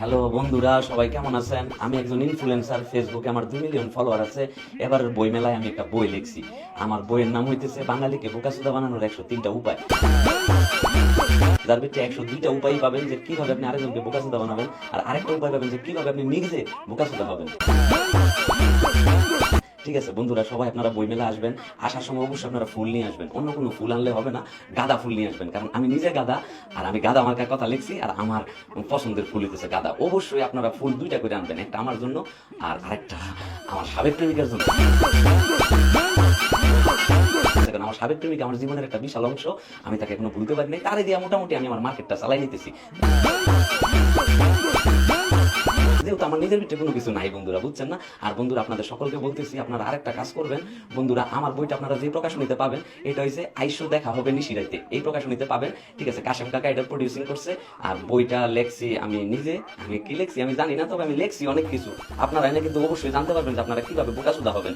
Hello বন্ধুরা, সবাই কেমন আছেন? আমি একজন ইনফ্লুয়েন্সার ফেসবুকে আমার দুই মিলিয়ন ফলোয়ার আছে। এবার বই মেলায় আমি একটা বই লিখছি। আমার বইয়ের নাম হইতেছে বাঙালিকে বোকাসুদা বানানোর একশো তিনটা উপায়। যার ভিত্তি একশো দুইটা উপায় পাবেন যে কীভাবে আপনি আরেকজনকে বোকাসুদা বানাবেন, আর আরেকটা উপায় পাবেন যে কীভাবে আপনি নিজে বোকাসুদা হবেন। ঠিক আছে, বন্ধুরা, সবাই আপনারা বই মেলা আসবেন, আসার সময় অবশ্যই আপনারা ফুল নিয়ে আসবেন। অন্য কোনো ফুল আনলে হবে না, গাঁদা ফুল নিয়ে আসবেন, কারণ আমি নিজে গাদা, আর আমি গাদা আমার কথা লিখছি, আর আমার পছন্দের ফুল হইতেছে গাদা। অবশ্যই আপনারা ফুল দুইটা করে আনবেন, একটা আমার জন্য, আর আরেকটা আমার সাবেক প্রেমিকার জন্য। আমার সাবেক প্রেমিকা আমার জীবনের একটা বিশাল অংশ, আমি তাকে এখনও ভুলতে পারি নাই তারে দিয়ে মোটামুটি আমি আমার মার্কেটটা চালাই নিতেছি। যেহেতু আমার নিজের ভিতরে কোনো কিছু নাই বন্ধুরা, বুঝছেন না? আর বন্ধুরা, আপনাদের সকলকে বলতেছি, আপনারা আরেকটা কাজ করবেন। বন্ধুরা, আমার বইটা আপনারা যে প্রকাশনীতে পাবেন, এটা হচ্ছে আইসো দেখা হবে নিশিরাইতে এই প্রকাশনীতে পাবেন। ঠিক আছে, কাশেম কাকা এটা প্রডিউসিং করছে। আর বইটা লেখছি আমি নিজে। আমি কি লেখছি আমি জানি না, তবে আমি লেখছি অনেক কিছু। আপনারা এনে কিন্তু অবশ্যই জানতে পারবেন যে আপনারা কীভাবে বোকাসুদা হবেন।